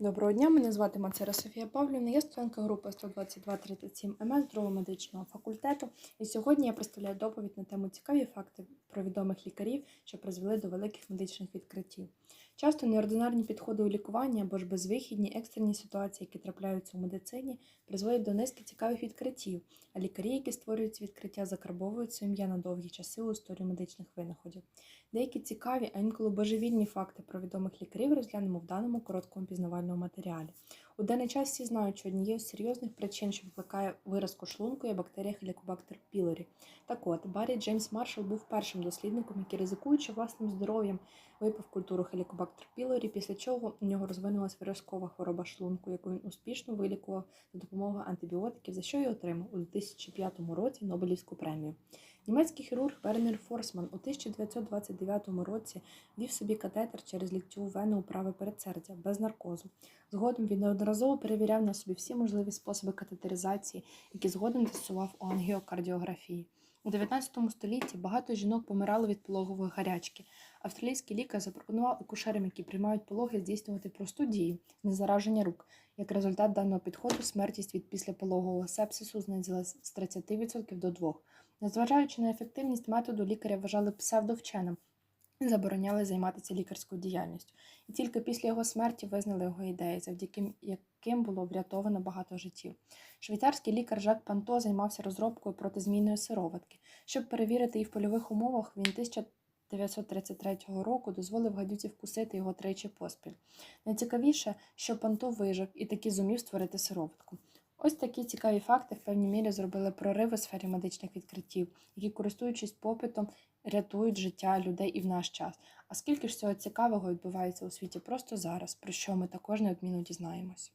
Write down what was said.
Доброго дня, мене звати Мацера Софія Павлівна, я студентка групи 12237 МС другого медичного факультету. І сьогодні я представляю доповідь на тему цікаві факти про відомих лікарів, що призвели до великих медичних відкриттів. Часто неординарні підходи у лікуванні або ж безвихідні екстрені ситуації, які трапляються у медицині, призводять до низки цікавих відкриттів, а лікарі, які створюють ці відкриття, закарбовують своє ім'я на довгі часи у історії медичних винаходів. Деякі цікаві, а інколи божевільні факти про відомих лікарів розглянемо в даному короткому пізнавальному матеріалі. У даний час всі знають, що однією з серйозних причин, що викликає виразку шлунку, є бактерія Helicobacter pylori. Так от, Баррі Джеймс Маршалл був першим дослідником, який, ризикуючи власним здоров'ям, випив культуру Helicobacter pylori, після чого у нього розвинулася виразкова хвороба шлунку, яку він успішно вилікував за допомогою антибіотиків, за що й отримав у 2005 році Нобелівську премію. Німецький хірург Вернер Форсман у 1929 році вів собі катетер через ліктьову вену у праве передсердя без наркозу. Згодом він неодноразово перевіряв на собі всі можливі способи катетеризації, які згодом застосував у ангіокардіографії. У 19 столітті багато жінок помирало від пологової гарячки. Австралійський лікар запропонував акушерам, які приймають пологи, здійснювати просту дію незараження рук. Як результат даного підходу, смертність від післяпологового сепсису знизилась з 30% до 2%. Незважаючи на ефективність методу, лікаря вважали псевдовченим забороняли займатися лікарською діяльністю. І тільки після його смерті визнали його ідеї, завдяки яким було врятовано багато життів. Швейцарський лікар Жак Панто займався розробкою протизмінної сироватки. Щоб перевірити її в польових умовах, він 1933 року дозволив гадюці вкусити його тричі поспіль. Найцікавіше, що Панто вижив і таки зумів створити сироватку. Ось такі цікаві факти в певній мірі зробили прорив у сфері медичних відкриттів, які, користуючись попитом, рятують життя людей і в наш час. А скільки ж цього цікавого відбувається у світі просто зараз, про що ми також неодмінно дізнаємось.